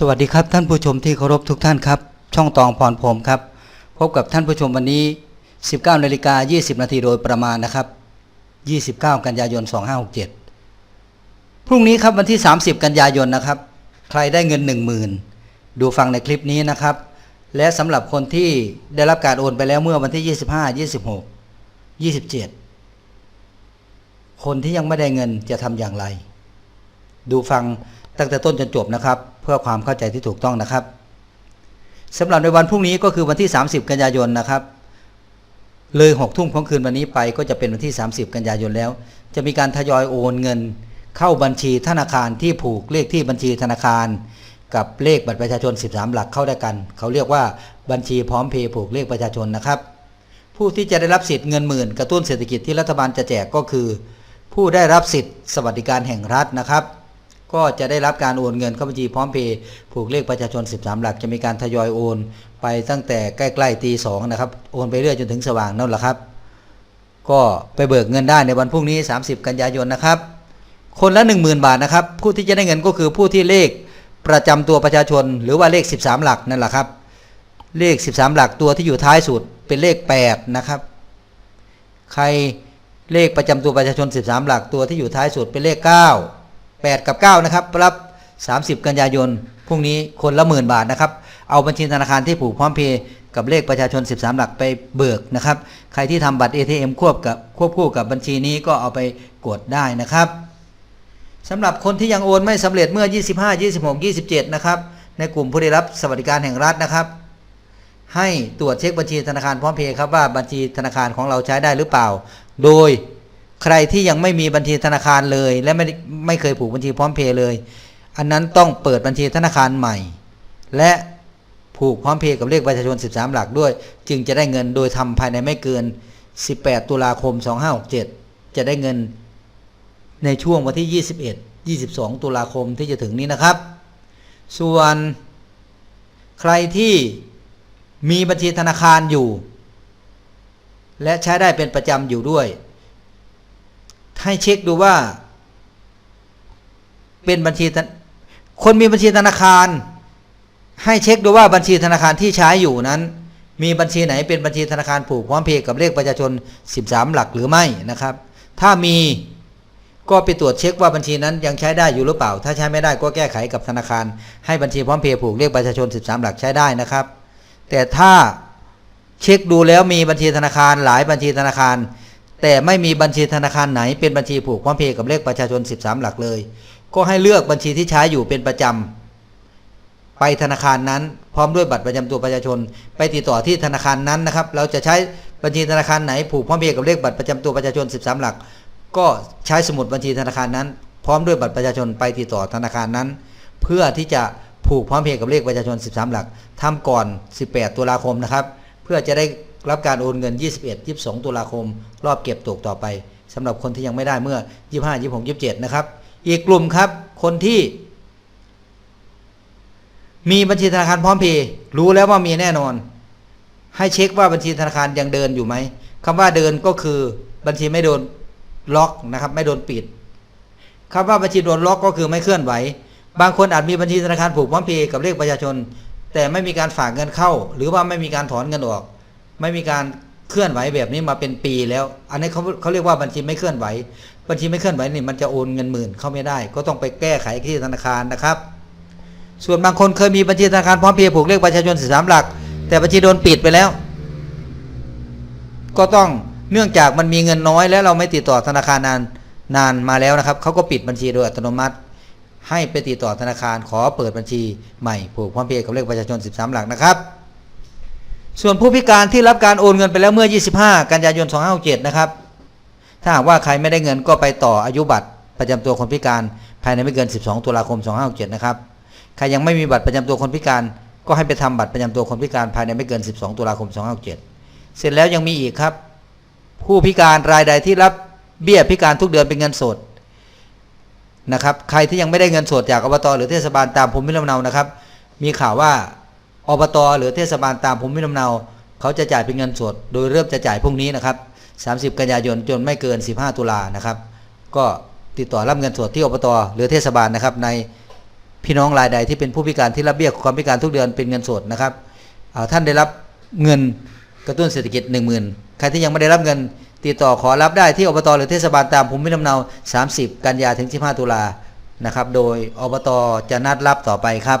สวัสดีครับท่านผู้ชมที่เคารพทุกท่านครับ ช่องตองพรพรมครับ พบกับท่านผู้ชมวันนี้ 19นาฬิกา20 นาทีโดยประมาณนะครับ 29 กันยายน 2567 พรุ่งนี้ครับวันที่ 30 กันยายนนะครับ ใครได้เงิน 10,000 ดูฟังในคลิปนี้นะครับ และสำหรับคนที่ได้รับการโอนไปแล้วเมื่อวันที่ 25 26 27 คนที่ยังไม่ได้เงินจะทำอย่างไร ดูฟัง ตั้งแต่ต้นจนจบนะครับ เพื่อความเข้าใจที่ถูกต้องนะครับสำหรับในวันพรุ่งนี้ก็คือวันที่ 30 กันยายนนะครับ เลยหกทุ่มของคืนวันนี้ไปก็จะเป็นวันที่ 30 กันยายนแล้ว จะมีการทยอยโอนเงิน เข้าบัญชีธนาคารที่ผูกเลขที่บัญชีธนาคาร กับเลขบัตรประชาชน 13 หลักเข้าด้วยกัน เขาเรียกว่าบัญชีพร้อมเพย์ผูกเลขประชาชนนะครับ ผู้ที่จะได้รับสิทธิ์เงินหมื่นกระตุ้นเศรษฐกิจที่รัฐบาลจะแจกก็คือ ผู้ได้รับสิทธิ์สวัสดิการแห่งรัฐนะครับ ก็จะได้รับการโอนเงินเข้าบัญชีพร้อมเพย์ผูกเลขประชาชน 13 หลักจะมีการทยอยโอน ไปตั้งแต่ใกล้ๆตีสองนะครับ โอนไปเรื่อยจนถึงสว่างนั่นแหละครับ ก็ไปเบิกเงินได้ในวันพรุ่งนี้ 30 กันยายนนะครับ คนละ 10,000 บาทนะครับ ผู้ที่จะได้เงินก็คือผู้ที่เลขประจำตัวประชาชน หรือว่าเลข 13 หลักนั่นแหละครับ เลข 13 หลักตัวที่อยู่ท้ายสุดเป็นเลข 8 นะครับ ใครเลขประจำตัวประชาชน 13 หลักตัวที่อยู่ท้ายสุดเป็นเลข 9 8 กับ 9 นะครับ รับ 30 กันยายน พรุ่งนี้คนละหมื่นบาทนะครับ เอาบัญชีธนาคารที่ผูกพร้อมเพย์กับเลขประชาชน 13 หลักไปเบิกนะครับ ใครที่ทำบัตร ATM ควบกับควบคู่กับบัญชีนี้ก็เอาไปกดได้นะครับสำหรับคนที่ยังโอนไม่สำเร็จเมื่อ 25 26 27 นะครับ ในกลุ่มผู้ได้รับสวัสดิการแห่งรัฐนะครับให้ตรวจเช็คบัญชีธนาคารพร้อมเพย์ครับว่าบัญชีธนาคารของเราใช้ได้หรือเปล่า โดย ใครที่ยังไม่มีบัญชีธนาคารเลย และไม่ได้ไม่เคยผูกบัญชีพร้อมเพย์เลย อันนั้นต้องเปิดบัญชีธนาคารใหม่ และผูกพร้อมเพย์กับเลขประชาชน 13 หลักด้วย จึงจะได้เงินโดยทำภายในไม่เกิน 18 ตุลาคม 2567 จะได้เงินในช่วงวันที่ 21 22 ตุลาคมที่จะถึงนี้นะครับ ส่วนใครที่มีบัญชีธนาคารอยู่ และใช้ได้เป็นประจำอยู่ด้วย ให้เช็คดูว่า เป็นบัญชี คนมีบัญชีธนาคาร ให้เช็คดูว่าบัญชีธนาคารที่ใช้อยู่นั้น มีบัญชีไหนเป็นบัญชีธนาคารผูกพร้อมเพย์กับเลขประชาชน 13 หลักหรือไม่นะครับ ถ้ามีก็ไปตรวจเช็คว่าบัญชีนั้นยังใช้ได้อยู่หรือเปล่า ถ้าใช้ไม่ได้ก็แก้ไขกับธนาคาร ให้บัญชีพร้อมเพย์ผูกเลขประชาชน 13 หลักใช้ได้นะครับ แต่ถ้าเช็คดูแล้วมีบัญชีธนาคารหลายบัญชีธนาคาร แต่ไม่มีบัญชีธนาคารไหนเป็นบัญชีผูกพร้อมเพย์กับเลขประชาชน 13 หลักเลย ก็ให้เลือกบัญชีที่ใช้อยู่เป็นประจำไปธนาคารนั้น พร้อมด้วยบัตรประจำตัวประชาชน ไปติดต่อที่ธนาคารนั้นนะครับ เราจะใช้บัญชีธนาคารไหนผูกพร้อมเพย์กับเลขบัตรประจำตัวประชาชน 13 หลัก ก็ใช้สมุดบัญชีธนาคารนั้น พร้อมด้วยบัตรประชาชนไปติดต่อธนาคารนั้น เพื่อที่จะผูกพร้อมเพย์กับเลขประชาชน 13 หลักทำก่อน 18 ตุลาคมนะครับ เพื่อจะได้ รับการโอนเงิน 21 22 ตุลาคม รอบเก็บตกต่อไปสำหรับคนที่ยังไม่ได้เมื่อ 25 26 27 นะครับ อีกกลุ่มครับ คนที่ มีบัญชีธนาคารพร้อมเพย์รู้แล้วว่ามีแน่นอน ให้เช็คว่าบัญชีธนาคารยังเดินอยู่ไหมคำว่าเดินก็คือบัญชีไม่โดนล็อกนะครับ ไม่โดนปิดคำว่าบัญชีโดนล็อกก็คือไม่เคลื่อนไหว บางคนอาจมีบัญชีธนาคารผูกพร้อมเพย์กับเลขประชาชน แต่ไม่มีการฝากเงินเข้า หรือว่าไม่มีการถอนเงินออก ไม่มีการเคลื่อนไหวแบบนี้มาเป็นปีแล้ว อันนี้เขาเขาเรียกว่าบัญชีไม่เคลื่อนไหว บัญชีไม่เคลื่อนไหวนี่มันจะโอนเงินหมื่นเข้าไม่ได้ ก็ต้องไปแก้ไขที่ธนาคารนะครับ ส่วนบางคนเคยมีบัญชีธนาคารพร้อมเพย์ผูกเลขประชาชนสิบสามหลัก แต่บัญชีโดนปิดไปแล้ว ก็ต้องเนื่องจากมันมีเงินน้อย แล้วเราไม่ติดต่อธนาคารนานนานมาแล้วนะครับเขาก็ปิดบัญชีโดยอัตโนมัติ ให้ไปติดต่อธนาคารขอเปิดบัญชีใหม่ผูกพร้อมเพย์กับเลขประชาชน 13 หลักนะครับ ส่วนผู้พิการที่รับการโอนเงินไปแล้วเมื่อ 25 กันยายน 2567 นะครับ ถ้าหากว่าใครไม่ได้เงินก็ไปต่ออายุบัตรประจำตัวคนพิการภายในไม่เกิน 12 ตุลาคม 2567 นะครับ ใครยังไม่มีบัตรประจำตัวคนพิการ ก็ให้ไปทำบัตรประจำตัวคนพิการภายในไม่เกิน 12 ตุลาคม 2567 เสร็จแล้วยังมีอีกครับ ผู้พิการรายใดที่รับเบี้ยพิการทุกเดือนเป็นเงินสดนะครับ ใครที่ยังไม่ได้เงินสดจากอบตหรือเทศบาลตามภูมิลำเนานะครับ มีข่าวว่า อบตหรือเทศบาลตามภูมิลำเนาเขาจะจ่ายเป็นเงินสด โดยเริ่มจะจ่ายพรุ่งนี้นะครับ 30 กันยายนจนไม่เกิน 15 ตุลานะครับ ก็ติดต่อรับเงินสดที่อบตหรือเทศบาลนะครับ ในพี่น้องรายใดที่เป็นผู้พิการที่รับเบี้ยความพิการทุกเดือนเป็นเงินสดนะครับท่านได้รับเงินกระตุ้นเศรษฐกิจ 1 0,000 ใครที่ยังไม่ได้รับเงินติดต่อขอรับได้ที่อบตหรือเทศบาลตามภูมิลำเนา 30 กันยาถึง 15 ตุลานะครับ โดยอบตจะนัดรับต่อไปครับ